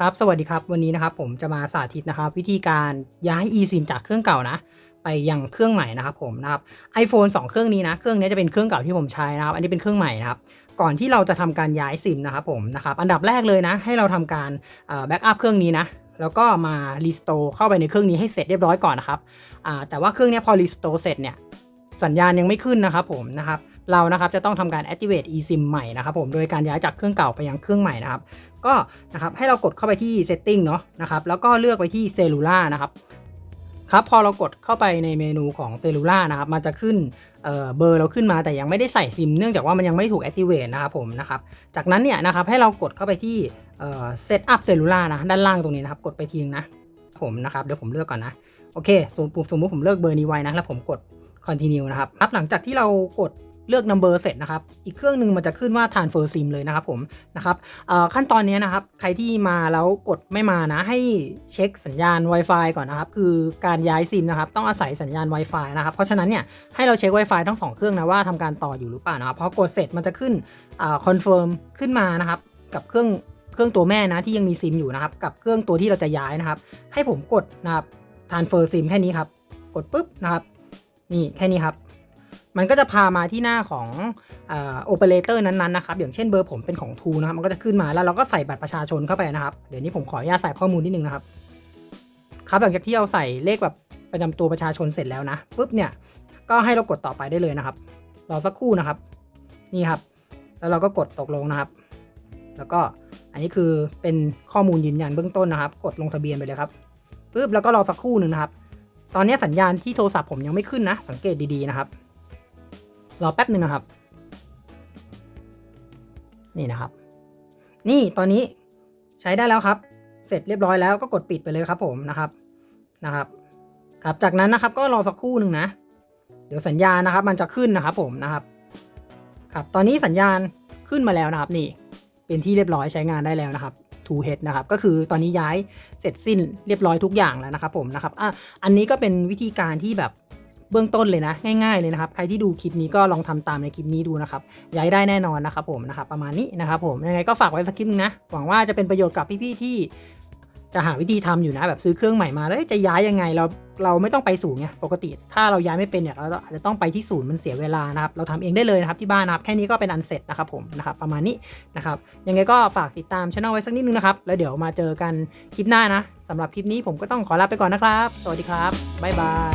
ครับ สวัสดีครับ วันนี้นะครับผมจะมาสาธิตนะครับ วิธีการย้าย eSIM จากเครื่องเก่านะ ไปยังเครื่องใหม่นะครับผมนะครับ iPhone 2 เครื่องนี้นะ เครื่องนี้จะเป็นเครื่องเก่าที่ผมใช้นะครับ อันนี้เป็นเครื่องใหม่นะครับ ก่อนที่เราจะทำการย้ายซิมนะครับผมนะครับ อันดับแรกเลยนะ ให้เราทำการแบ็กอัพเครื่องนี้นะ แล้วก็มารีสโตร์เข้าไปในเครื่องนี้ให้เสร็จเรียบร้อยก่อนนะครับแต่ว่าเครื่องนี้พอรีสโตร์เสร็จเนี่ย สัญญาณยังไม่ขึ้นนะครับผมนะครับ เรานะครับจะต้องทำการ activate eSIM ใหม่นะครับผมโดยการย้ายจากเครื่องเก่าไปยังเครื่องใหม่นะครับ ก็นะครับให้เรากดเข้าไปที่ setting เนาะนะครับแล้วก็เลือกไปที่ cellular นะครับครับพอเรากดเข้าไปในเมนูของ cellular นะครับมันจะขึ้นเเบอร์เราขึ้นมาแต่ยังไม่ได้ใส่ซิม เนื่องจากว่ามันยังไม่ถูก activate นะครับผมนะครับจากนั้นเนี่ยนะครับให้เรากดเข้าไปที่เอ่อ set up cellular นะด้านล่างตรงนี้นะครับกดไปทีนึงนะผมนะครับเดี๋ยวผมเลือกก่อนนะโอเคสมมติสมมติผมเลือกเบอร์นี้ไว้นะแล้วผมกด continue นะครับครับหลังจากที่เรากด เลือก number เสร็จนะครับ อีกเครื่องหนึ่งมันจะขึ้นว่า transfer sim เลยนะครับผมนะครับขั้นตอนนี้นะครับ ใครที่มาแล้วกดไม่มานะให้เช็คสัญญาณ Wi-Fi ก่อนนะครับ คือการย้ายซิมนะครับ ต้องอาศัยสัญญาณ Wi-Fi นะครับ เพราะฉะนั้นเนี่ยให้เราเช็ค Wi-Fi ทั้งสองเครื่องนะว่าทำการต่ออยู่หรือเปล่านะครับพอกดเสร็จมันจะขึ้นอ่า confirm ขึ้นมานะครับ กับเครื่องเครื่องตัวแม่นะที่ยังมีซิมอยู่นะครับ กับเครื่องตัวที่เราจะย้ายนะครับ ให้ผมกดนะครับ transfer sim แค่นี้ครับ กดปุ๊บนะครับ นี่แค่นี้ครับ มันก็จะพามาที่หน้าของโอเปอเรเตอร์นั้นๆนะครับอย่างเช่นเบอร์ผมเป็นของทูนะครับมันก็จะขึ้นมาแล้วเราก็ใส่บัตรประชาชนเข้าไปนะครับเดี๋ยวนี้ผมขออนุญาตใส่ข้อมูลนิดนึงนะครับครับหลังจากที่เราใส่เลขแบบประจำตัวประชาชนเสร็จแล้วนะปุ๊บเนี่ยก็ให้เรากดต่อไปได้เลยนะครับรอสักครู่นะครับนี่ครับ แล้วเราก็กดตกลงนะครับ แล้วก็อันนี้คือเป็นข้อมูลยืนยันเบื้องต้นนะครับ กดลงทะเบียนไปเลยครับปุ๊บแล้วก็รอสักครู่หนึ่งนะครับ ตอนนี้สัญญาณที่โทรศัพท์ผมยังไม่ขึ้นนะ สังเกตดีๆนะครับ รอแป๊บหนึ่งนะครับ นี่นะครับ นี่ตอนนี้ใช้ได้แล้วครับ เสร็จเรียบร้อยแล้วก็กดปิดไปเลยครับ ผมนะครับนะครับ ครับจากนั้นนะครับก็รอสักครู่หนึ่งนะ เดี๋ยวสัญญาณนะครับ มันจะขึ้นนะครับ ผมนะครับ ครับตอนนี้สัญญาณขึ้นมาแล้วนะครับ นี่ เป็นที่เรียบร้อยใช้งานได้แล้วนะครับทูเฮดนะครับ ก็คือตอนนี้ย้ายเสร็จสิ้นเรียบร้อยทุกอย่างแล้วนะครับ ผมนะครับอะอันนี้ก็เป็นวิธีการที่แบบ เบื้องต้นเลยนะ ง่ายๆเลยนะครับ ใครที่ดูคลิปนี้ก็ลองทำตามในคลิปนี้ดูนะครับย้ายได้แน่นอนนะครับผมนะครับประมาณนี้นะครับผมยังไงก็ฝากไว้สักคลิปนึงนะหวังว่าจะเป็นประโยชน์กับพี่ๆที่จะหาวิธีทำอยู่นะแบบซื้อเครื่องใหม่มาแล้วจะย้ายยังไงเราเราไม่ต้องไปศูนย์ไงปกติ ถ้าเราย้ายไม่เป็นเนี่ยเราอาจจะต้องไปที่ศูนย์มันเสียเวลานะครับเราทำเองได้เลยนะครับที่บ้านนะครับแค่นี้ก็เป็นอันเสร็จนะครับผมนะครับประมาณนี้นะครับยังไงก็ฝากติดตามช่องไว้สักนิดนึงนะครับแล้วเดี๋ยวมาเจอกันคลิปหน้านะสำหรับคลิปนี้ผมก็ต้องขอลาไปก่อนนะครับ สวัสดีครับบ๊ายบาย